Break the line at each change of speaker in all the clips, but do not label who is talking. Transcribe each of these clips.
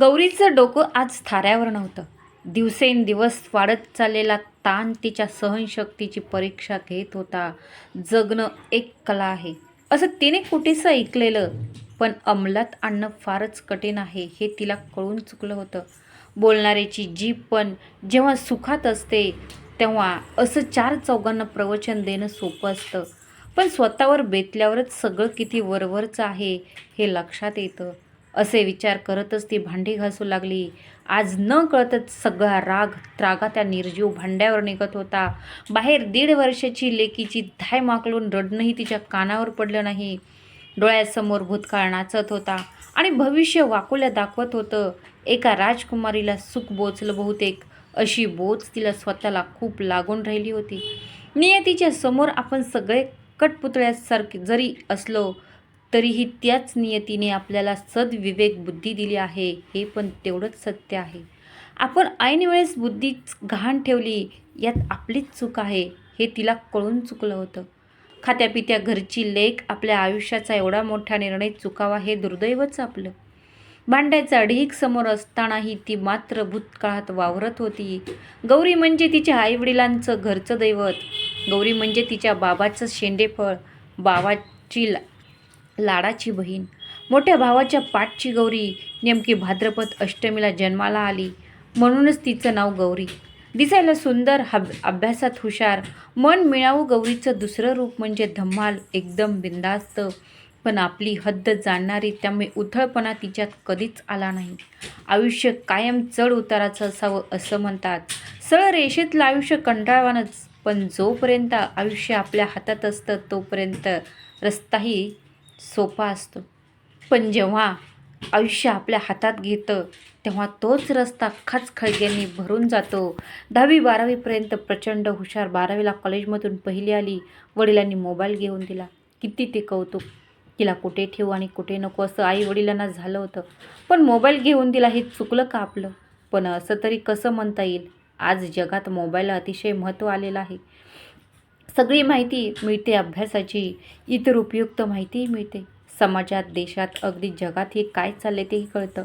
गौरीचं डोकं आज थाऱ्यावर नव्हतं. दिवसेंदिवस वाढत चाललेला ताण तिच्या सहनशक्तीची परीक्षा घेत होता. जगणं एक कला आहे. असं तिने कुठेसं ऐकलेलं? पण अंमलात आणणं फारच कठीण आहे हे तिला कळून चुकलं होतं. बोलणाऱ्याची जीभ पण जेव्हा सुखात असते तेव्हा असं चार चौघांना प्रवचन देणं सोपं असतं. पण स्वतःवर बेतल्यावरच सगळं किती वरवरचं आहे हे लक्षात येतं. असे विचार करतच ती भांडी घासू लागली. आज न कळतच सगळा राग त्रागा त्या निर्जीव भांड्यावर निघत होता. बाहेर दीड वर्षाची लेकीची धाय माकलून रडणंही तिच्या कानावर पडलं नाही. डोळ्यासमोर भूतकाळ नाचत होता आणि भविष्य वाकुल्या दाखवत होतं. एका राजकुमारीला सुख बोचलं बहुतेक. अशी बोच तिला स्वतःला खूप लागून राहिली होती. नियतीच्या समोर आपण सगळे कटपुतळ्यासारखे जरी असलो तरीही त्याच नियतीने आपल्याला सद्विवेक बुद्धी दिली आहे हे पण तेवढंच सत्य आहे. आपण ऐनवेळेस बुद्धीच घाण ठेवली यात आपलीच चूक आहे हे तिला कळून चुकलं होतं. खात्यापित्या घरची लेख आपल्या आयुष्याचा एवढा मोठा निर्णय चुकावा हे दुर्दैवच आपलं. भांड्याचा ढीक समोर असतानाही ती मात्र भूतकाळात वावरत होती. गौरी म्हणजे तिच्या आईवडिलांचं घरचं दैवत. गौरी म्हणजे तिच्या बाबाचं शेंडेफळ. बाबाची ला लाडाची बहीण. मोठ्या भावाच्या पाठची गौरी. नेमकी भाद्रपद अष्टमीला जन्माला आली. म्हणूनच तिचं नाव गौरी. दिसायला सुंदर हब अभ्यासात हुशार. मन मिळावू गौरीचं दुसरं रूप म्हणजे धम्माल. एकदम बिंदास्त पण आपली हद्द जाणणारी त्यामुळे उथळपणा तिच्यात कधीच आला नाही. आयुष्य कायम चढ उताराचं असावं असं म्हणतात. सरळ रेषेतलं आयुष्य कंटाळवानच पण जोपर्यंत आयुष्य आपल्या हातात असतं तोपर्यंत रस्ताही सोपा असतो. पण जेव्हा आयुष्य आपल्या हातात घेतं तेव्हा तोच रस्ता खचखळग्यांनी भरून जातो. दहावी बारावीपर्यंत प्रचंड हुशार बारावीला कॉलेजमधून पहिली आली वडिलांनी मोबाईल घेऊन दिला. किती ते कौतुक. तिला कुठे ठेवू आणि कुठे नको असं आई वडिलांना झालं होतं. पण मोबाईल घेऊन दिला हे चुकलं का आपलं? पण असं तरी कसं म्हणता येईल? आज जगात मोबाईलला अतिशय महत्त्व आलेलं आहे. सगळी माहिती मिळते अभ्यासाची इतर उपयुक्त माहितीही मिळते. समाजात देशात अगदी जगात हे काय चालले तेही कळतं.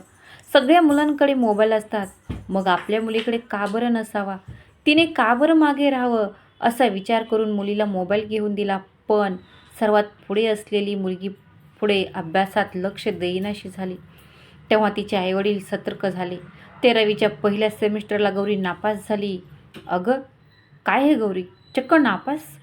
सगळ्या मुलांकडे मोबाईल असतात. मग आपल्या मुलीकडे का बरं नसावा? तिने का बरं मागे राहावं? असा विचार करून मुलीला मोबाईल घेऊन दिला. पण सर्वात पुढे असलेली मुलगी पुढे अभ्यासात लक्ष देईनाशी झाली. तेव्हा तिचे आईवडील सतर्क झाले. तेरावीच्या पहिल्या सेमिस्टरला गौरी नापास झाली. अगं काय हे गौरी? चक्क नापास?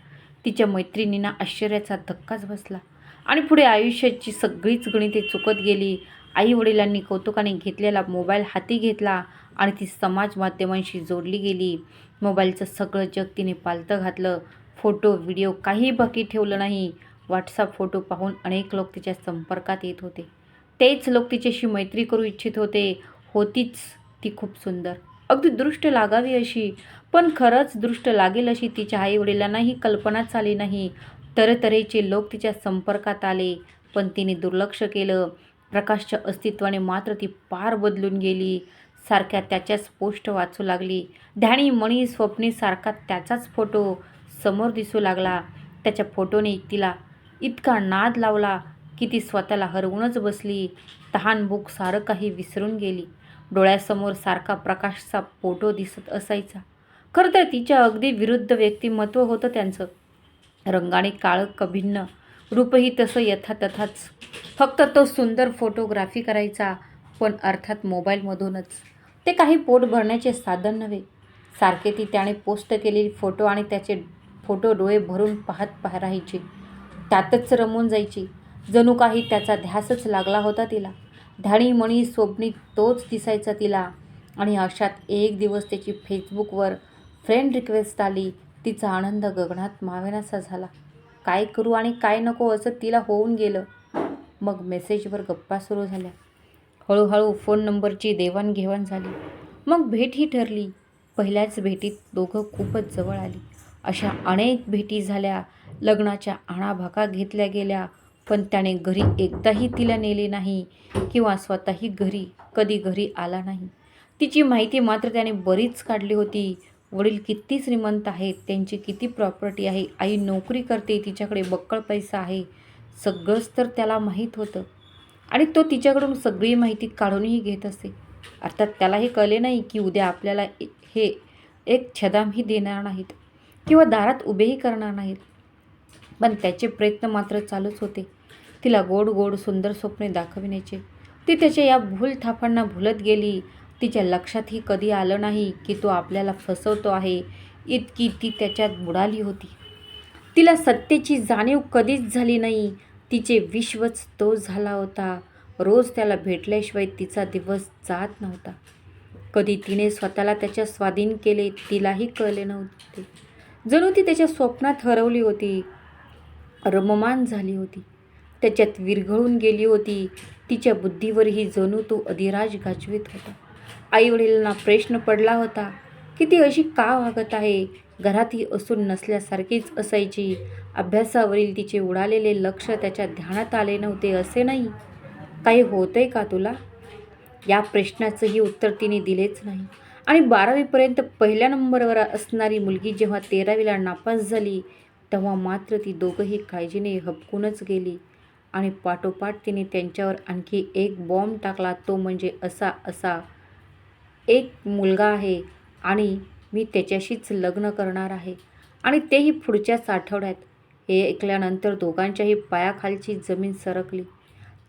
तिच्या मैत्रिणींना आश्चर्याचा धक्काच बसला. आणि पुढे आयुष्याची सगळीच गणिते चुकत गेली. आई वडिलांनी कौतुकाने घेतलेला मोबाईल हाती घेतला आणि ती समाज माध्यमांशी जोडली गेली. मोबाईलचं सगळं जग तिने पालतं घातलं. फोटो व्हिडिओ काही बाकी ठेवलं नाही. व्हॉट्सअप फोटो पाहून अनेक लोक तिच्या संपर्कात येत होते. तेच लोक तिच्याशी मैत्री करू इच्छित होते. होतीच ती खूप सुंदर. अगदी दृष्ट लागावी अशी. पण खरंच दृष्ट लागेल अशी तिच्या आईवडिलांनाही कल्पनाच आली नाही. तरतरेचे लोक तिच्या संपर्कात आले. पण तिने दुर्लक्ष केलं. प्रकाशच्या अस्तित्वाने मात्र ती पार बदलून गेली. सारख्या त्याच्याच पोस्ट वाचू लागली. ध्यानी मणी स्वप्नी सारखा त्याचाच फोटो समोर दिसू लागला. त्याच्या फोटोने तिला इतका नाद लावला की ती स्वतःला हरवूनच बसली. तहान भूक सारं काही विसरून गेली. डोळ्यासमोर सारखा प्रकाशचा फोटो दिसत असायचा. खरं तर तिच्या अगदी विरुद्ध व्यक्तिमत्व होतं त्यांचं. रंगाने काळं कभिन्न रूपही तसं यथातथाच. फक्त तो सुंदर फोटोग्राफी करायचा पण अर्थात मोबाईलमधूनच. ते काही पोट भरण्याचे साधन नव्हे. सारखे ती त्याने पोस्ट केलेली फोटो आणि त्याचे फोटो डोळे भरून पाहत पाह राहायचे. त्यातच रमून जायची. जणू काही त्याचा ध्यासच लागला होता तिला. ध्याणी मणी स्वप्नी तोच दिसायचा तिला. आणि अशात एक दिवस त्याची फेसबुकवर फ्रेंड रिक्वेस्ट आली. तिचा आनंद गगनात मावेनासा झाला. काय करू आणि काय नको असं तिला होऊन गेलं. मग मेसेजवर गप्पा सुरू झाल्या. हळूहळू फोन नंबरची देवाणघेवाण झाली. मग भेटही ठरली. पहिल्याच भेटीत दोघं खूपच जवळ आली. अशा अनेक भेटी झाल्या. लग्नाच्या आणाभाका घेतल्या गेल्या. पण त्याने घरी एकदाही तिला नेले नाही किंवा स्वतःही घरी कधी घरी आला नाही. तिची माहिती मात्र त्याने बरीच काढली होती. वडील किती श्रीमंत आहेत त्यांची किती प्रॉपर्टी आहे आई नोकरी करते तिच्याकडे बक्कळ पैसा आहे सगळंच तर त्याला माहीत होतं. आणि तो तिच्याकडून सगळी माहिती काढूनही घेत असे अर्थात त्यालाही कळले नाही की उद्या आपल्याला हे एक छदामही देणार नाहीत किंवा दारात उभेही करणार नाहीत. पण त्याचे प्रयत्न मात्र चालूच होते. तिला गोड गोड सुंदर स्वप्ने दाखविण्याचे. ती त्याच्या या भूल थापांना भुलत गेली. तिच्या लक्षातही कधी आलं नाही की तो आपल्याला फसवतो आहे. इतकी ती त्याच्यात बुडाली होती. तिला सत्तेची जाणीव कधीच झाली नाही. तिचे विश्वच तो झाला होता. रोज त्याला भेटल्याशिवाय तिचा दिवस जात नव्हता. कधी तिने स्वतःला त्याच्या स्वाधीन केले तिलाही कळले नव्हते. जणू ती त्याच्या स्वप्नात हरवली होती. रममान झाली होती. त्याच्यात विरघळून गेली होती. तिच्या बुद्धीवरही जणू तो अधिराज गाजवीत होता. आईवडिलांना प्रश्न पडला होता की ती अशी का वागत आहे? घरातही असून नसल्यासारखीच असायची. अभ्यासावरील तिचे उडालेले लक्ष त्याच्या ध्यानात आले नव्हते असे नाही? काही होतंय का तुला? या प्रश्नाचंही उत्तर तिने दिलेच नाही. आणि बारावीपर्यंत पहिल्या नंबरवर असणारी मुलगी जेव्हा तेरावीला नापास झाली तेव्हा मात्र ती दोघंही काळजीने हबकूनच गेली. आणि पाठोपाठ तिने त्यांच्यावर आणखी एक बॉम्ब टाकला. तो म्हणजे असा असा एक मुलगा आहे आणि मी त्याच्याशीच लग्न करणार आहे. आणि तेही पुढच्याच आठवड्यात हे ऐकल्यानंतर दोघांच्याही पायाखालची जमीन सरकली.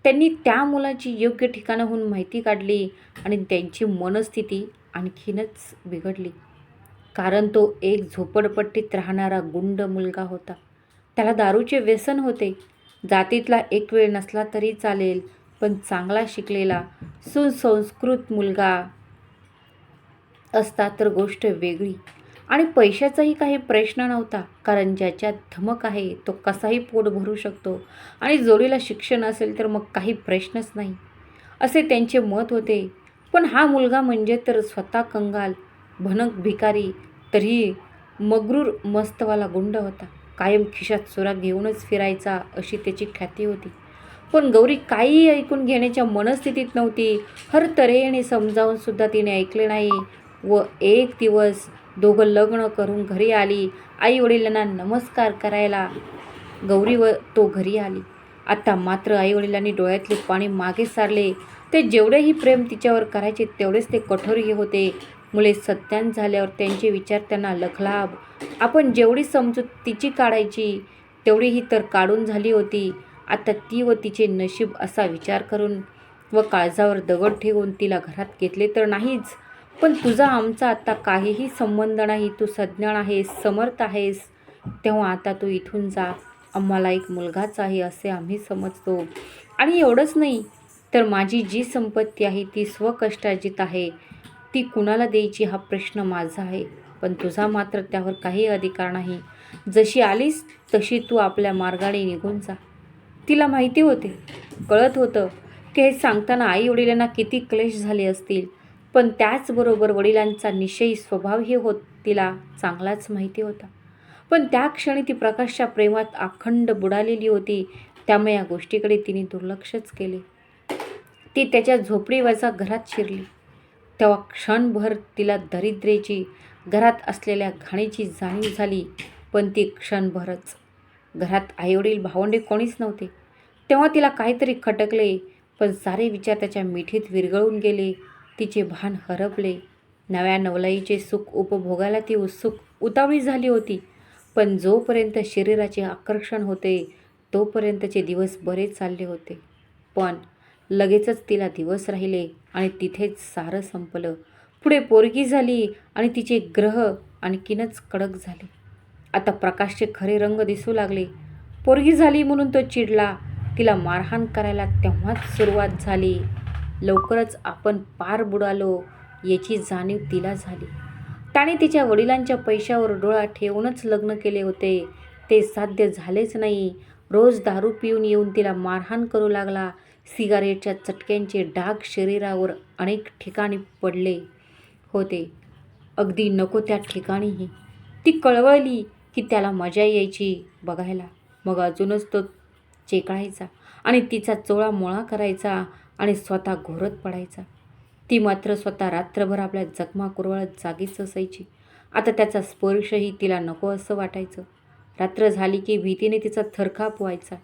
त्यांनी त्या मुलाची योग्य ठिकाणाहून माहिती काढली आणि त्यांची मनस्थिती आणखीनच बिघडली. कारण तो एक झोपडपट्टीत राहणारा गुंड मुलगा होता. त्याला दारूचे व्यसन होते. जातीतला एक वेळ नसला तरी चालेल पण चांगला शिकलेला सुसंस्कृत मुलगा असता तर गोष्ट वेगळी. आणि पैशाचाही काही प्रश्न नव्हता कारण ज्याच्यात धमक आहे तो कसाही पोट भरू शकतो. आणि जोडीला शिक्षण असेल तर मग काही प्रश्नच नाही. असे त्यांचे मत होते. पण हा मुलगा म्हणजे तर स्वतः कंगाल भनक भिकारी तरीही मगरूर मस्तवाला गुंड होता. कायम खिशात सुरा घेऊनच फिरायचा अशी त्याची ख्याती होती. पण गौरी काहीही ऐकून घेण्याच्या मनस्थितीत नव्हती. हर तऱ्हेने समजावून सुद्धा तिने ऐकले नाही व एक दिवस दोघं लग्न करून घरी आली. आई वडिलांना नमस्कार करायला गौरी व तो घरी आली. आता मात्र आईवडिलांनी डोळ्यातले पाणी मागे सारले. ते जेवढेही प्रेम तिच्यावर करायचे तेवढेच ते कठोरही होते. मुले सत्यान झाल्यावर त्यांचे विचार त्यांना लखलाभ आपण जेवढी समजूत तिची काढायची तेवढी ही तर काढून झाली होती. आता ती व तिचे नशीब असा विचार करून व काळजावर दगड ठेवून तिला घरात घेतले तर नाहीच. पण तुझा आमचा आता काहीही संबंध नाही तू सज्ञान आहेस समर्थ आहेस. तेव्हा आता तू इथून जा. आम्हाला एक मुलगाच आहे असे आम्ही समजतो. आणि एवढंच नाही तर माझी जी संपत्ती आहे ती स्वकष्टार्जित आहे. ती कुणाला द्यायची हा प्रश्न माझा आहे. पण तुझा मात्र त्यावर काही अधिकार नाही. जशी आलीस तशी तू आपल्या मार्गाने निघून जा. तिला माहिती होते. कळत होतं की हे सांगताना आई वडिलांना किती क्लेश झाले असतील. पण त्याचबरोबर वडिलांचा निश्चयी स्वभावही होत तिला चांगलाच माहिती होता. पण त्या क्षणी ती प्रकाशच्या प्रेमात अखंड बुडालेली होती. त्यामुळे या गोष्टीकडे तिने दुर्लक्षच केले. ती त्याच्या झोपडीवरचा घरात शिरली. तेव्हा क्षणभर तिला दरिद्रेची घरात असलेल्या घाणीची जाणीव झाली पण ती क्षणभरच. घरात आईवडील भावंडे कोणीच नव्हते. तेव्हा तिला काहीतरी खटकले पण सारे विचार त्याच्या मिठीत विरघळून गेले. तिचे भान हरपले. नव्या नवलाईचे सुख उपभोगायला ती उत्सुक उतावळी झाली होती. पण जोपर्यंत शरीराचे आकर्षण होते तोपर्यंतचे दिवस बरेच चालले होते. पण लगेचच तिला दिवस राहिले आणि तिथेच सारं संपलं. पुढे पोरगी झाली आणि तिचे ग्रह आणखीनच कडक झाले. आता प्रकाशचे खरे रंग दिसू लागले. पोरगी झाली म्हणून तो चिडला. तिला मारहाण करायला तेव्हाच सुरुवात झाली. लवकरच आपण पार बुडालो याची जाणीव तिला झाली. त्याने तिच्या वडिलांच्या पैशावर डोळा ठेवूनच लग्न केले होते. ते साध्य झालेच नाही. रोज दारू पिऊन येऊन तिला मारहाण करू लागला. सिगारेटच्या चटक्यांचे डाग शरीरावर अनेक ठिकाणी पडले होते. अगदी नको त्या ठिकाणीही. ती कळवळली की त्याला मजा यायची बघायला. मग अजूनच तो चेकळायचा आणि तिचा चोळा मोळा करायचा आणि स्वतः घोरत पडायचा. ती मात्र स्वतः रात्रभर आपल्या जखमा कुरवळत जागीच असायची. आता त्याचा स्पर्शही तिला नको असं वाटायचं. रात्र झाली की भीतीने तिचा थरकाप व्हायचा.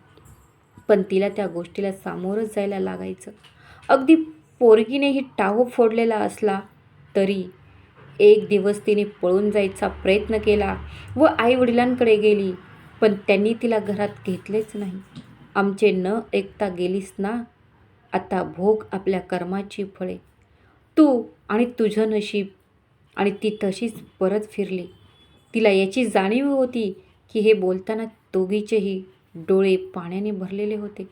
पण तिला त्या गोष्टीला सामोरंच जायला लागायचं. अगदी पोरगीनेही टाहो फोडलेला असला तरी एक दिवस तिने पळून जायचा प्रयत्न केला व आईवडिलांकडे गेली पण त्यांनी तिला घरात घेतलेच नाही. आमचे न ऐकता गेलीस ना आता भोग आपल्या कर्माची फळे. तू आणि तुझं नशीब. आणि ती तशीच परत फिरली. तिला याची जाणीव होती की हे बोलताना दोघीचेही डोळे पाण्याने भरलेले होते.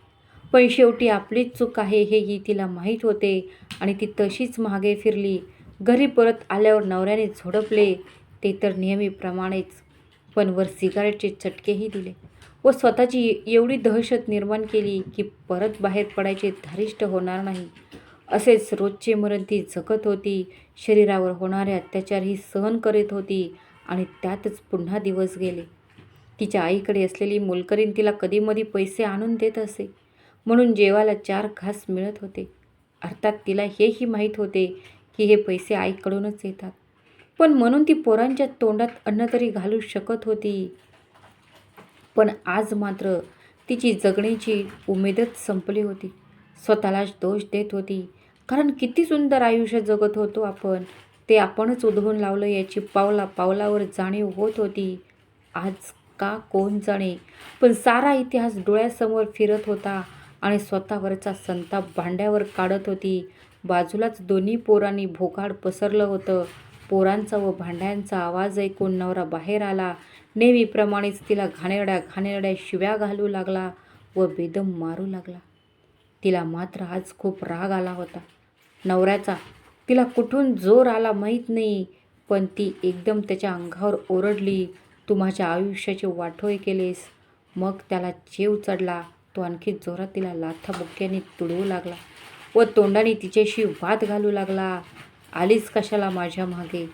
पण शेवटी आपलीच चूक आहे हेही तिला माहीत होते आणि ती तशीच मागे फिरली. घरी परत आल्यावर नवऱ्याने झोडपले ते तर नेहमीप्रमाणेच. पण वर सिगारेटचे चटकेही दिले व स्वतःची एवढी दहशत निर्माण केली की परत बाहेर पडायचे धारिष्ट होणार नाही. असेच रोजचे मरण ती जगत होती शरीरावर होणारे अत्याचारही सहन करीत होती आणि त्यातच पुन्हा दिवस गेले. तिच्या आईकडे असलेली मोलकरीण तिला कधीमधी पैसे आणून देत असे. म्हणून जेवायला चार घास मिळत होते. अर्थात तिला हेही माहीत होते की हे पैसे आईकडूनच येतात. पण म्हणून ती पोरांच्या तोंडात अन्न तरी घालू शकत होती. पण आज मात्र तिची जगण्याची उमेदच संपली होती. स्वतःलाच दोष देत होती. कारण किती सुंदर आयुष्य जगत होतो आपण. ते आपणच उधळून लावलं याची पावला पावलावर जाणीव होत होती. आज का? कोण जाणे? पण सारा इतिहास डोळ्यासमोर फिरत होता आणि स्वतःवरचा संताप भांड्यावर काढत होती. बाजूलाच दोन्ही पोरांनी भोकाड पसरलं होतं. पोरांचा व भांड्यांचा आवाज ऐकून नवरा बाहेर आला. नेहमीप्रमाणेच तिला घाणेरड्या घाणेरड्या शिव्या घालू लागला व बेदम मारू लागला. तिला मात्र आज खूप राग आला होता. नवऱ्याचा तिला कुठून जोर आला माहीत नाही पण ती एकदम त्याच्या अंगावर ओरडली. तू माझ्या आयुष्याचे वाटोळे केलेस. मग त्याला जीव चढला तो आणखी जोरात तिला लाथाबुक्क्याने तुडवू लागला व तोंडाने तिच्याशी वाद घालू लागला. आलीस कशाला माझ्या मागे?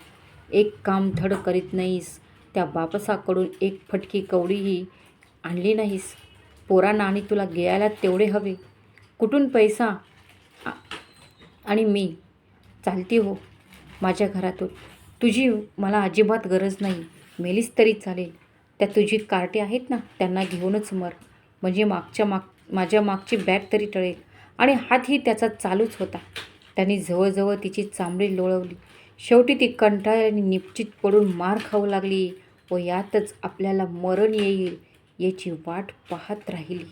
एक काम धड करीत नाहीस. त्या बापसाकडून एक फटकी कवडीही आणली नाहीस. पोरांना आणि तुला गिळायला तेवढे हवे. कुठून पैसा? आणि मी. चालती हो. माझ्या घरातून. तुझी मला अजिबात गरज नाही. मेलीस तरी चालेल. त्या तुझी कार्टे आहेत ना त्यांना घेऊनच मर. म्हणजे मागच्या माग माझ्या मागची बॅग तरी टळेल. आणि हातही त्याचा चालूच होता. त्यांनी जवळजवळ तिची चांबडी लोळवली. शेवटी ती कंटाळ्याने निपचित पडून मार खाऊ लागली. व यातच आपल्याला मरण येईल याची वाट पाहत राहिली.